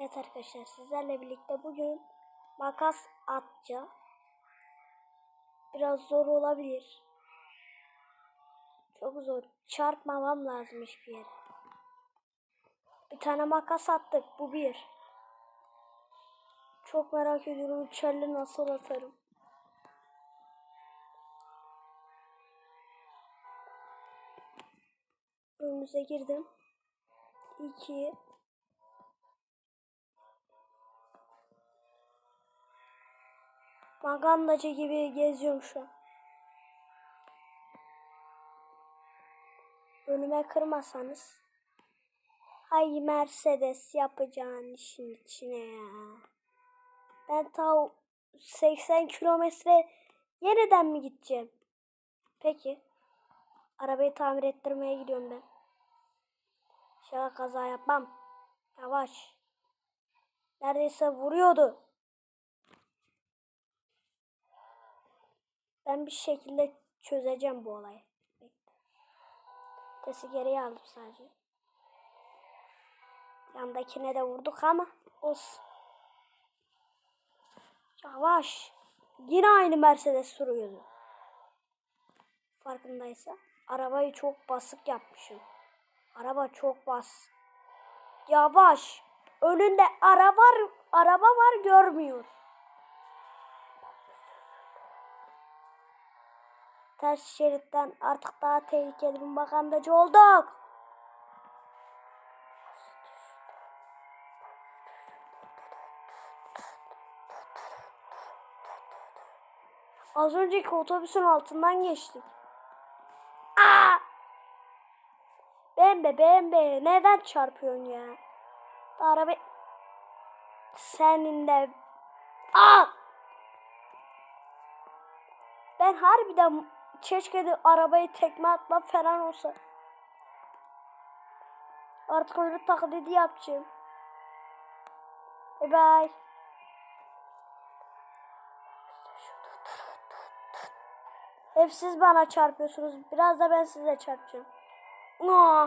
Evet arkadaşlar sizlerle birlikte bugün makas atacağım. Biraz zor olabilir. Çok zor. Çarpmamam lazım hiçbir yere. Bir tane makas attık. Bu bir. Çok merak ediyorum uçarlı nasıl atarım. Önümüze girdim. 2 Magandacı gibi geziyorum şu an. Önüme kırmasanız. Hay Mercedes yapacağın işin içine ya. Ben ta 80 kilometre yeniden mi gideceğim? Peki. Arabayı tamir ettirmeye gidiyorum ben. İnşallah kaza yapmam. Yavaş. Neredeyse vuruyordu. Ben bir şekilde çözeceğim bu olayı. Tesi geriye aldım sadece. Yandakine de vurduk ama olsun. Yavaş. Yine aynı Mercedes sürüyordu. Farkındaysa. Arabayı çok basık yapmışım. Araba çok bas. Yavaş. Önünde araba var, araba var görmüyor. Ters şeritten artık daha tehlikeli bir magandacı olduk. Az önceki otobüsün altından geçtik. Aa! Bembe bembe neden çarpıyorsun ya? Araba senin de Aa! Ben harbiden keşke de arabayı tekme atma falan olsa. Artık öyle taklidi yapacağım. Bye bye. Hep siz bana çarpıyorsunuz. Biraz da ben size çarpacağım. Aa.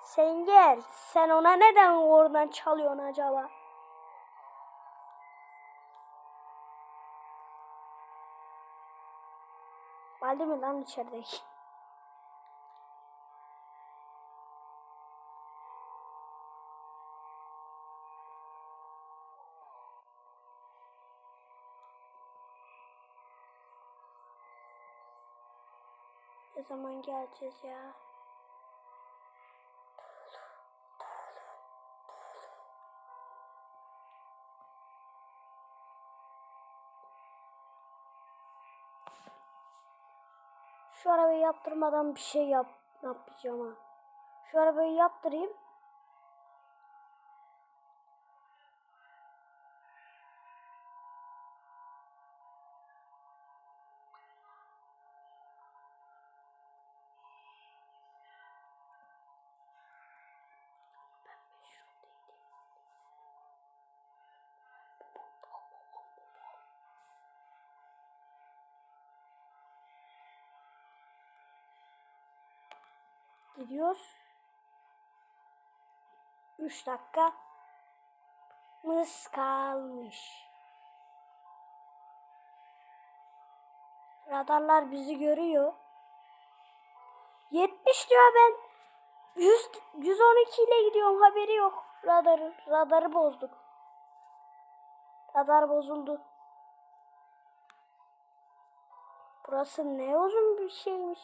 Sen gel. Sen ona neden oradan çalıyorsun acaba? Valide mi lan içerideki? Ne zaman geleceğiz ya? Şu arabayı yaptırmadan bir şey yap yapacağım ha. Şu arabayı yaptırayım. Gidiyoruz. 3 dakika mız kalmış. Radarlar bizi görüyor. 70 diyor ben. 100, 112 ile gidiyorum haberi yok. Radarı, radarı bozduk. Radar bozuldu. Burası ne uzun bir şeymiş.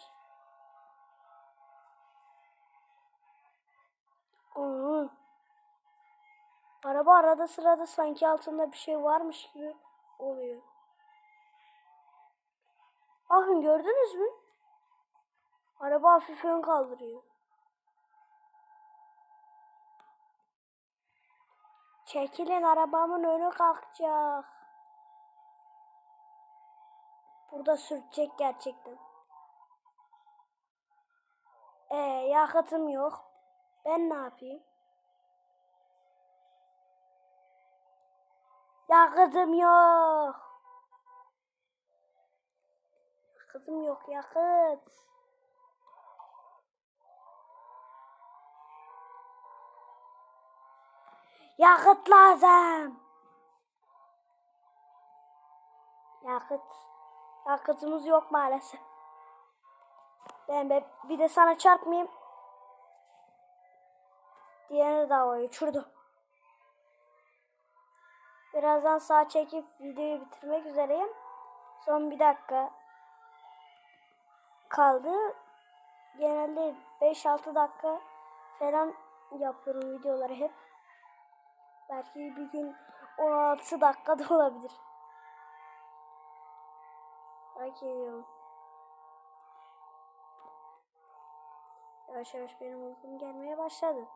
Aa. Araba arada sırada sanki altında bir şey varmış gibi oluyor. Bakın gördünüz mü? Araba hafif ön kaldırıyor. Çekilin arabamın önü kalkacak. Burada sürtecek gerçekten. Ee, yakıtım yok. Ben ne yapayım? Yakıtım yok. Yakıtım yok yakıt. Yakıt lazım. Yakıt. Yakıtımız yok maalesef. Ben be, bir de sana çarpmayayım. Diğerini de havaya uçurdu. Birazdan sağ çekip videoyu bitirmek üzereyim. Son bir dakika kaldı. Genelde 5-6 dakika falan yapıyorum videoları hep. Belki bir gün 16 dakika da olabilir. Merak ediyorum. Yavaş yavaş benim uykum gelmeye başladı.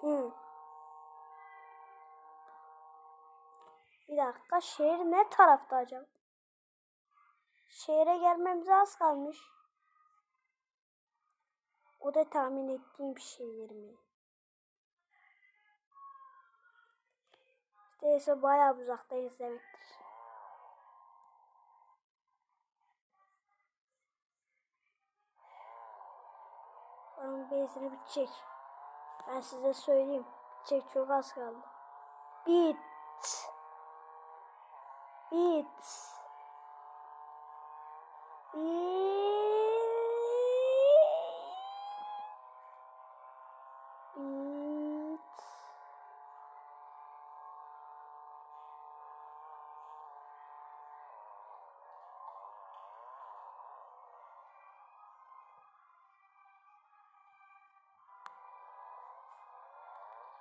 Hı. Bir dakika şehir ne tarafta acaba? Şehre gelmemize az kalmış. O da tahmin ettiğim bir şehir mi? Neyse bayağı uzaktayız demektir. Onun benzini bitecek. Ben size söyleyeyim. Bitecek çok az kaldı. Bit. Bit.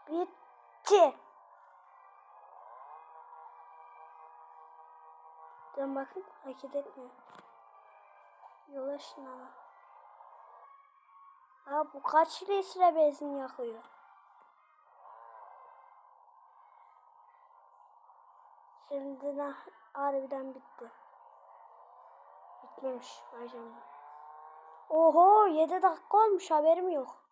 Bitti. Dön bakın hareket etmiyor. Yola ışınlanma. Ha bu kaç litre benzin yakıyor? Şimdi de harbiden bitti. Bitmemiş canına. Oho 7 dakika olmuş haberim yok.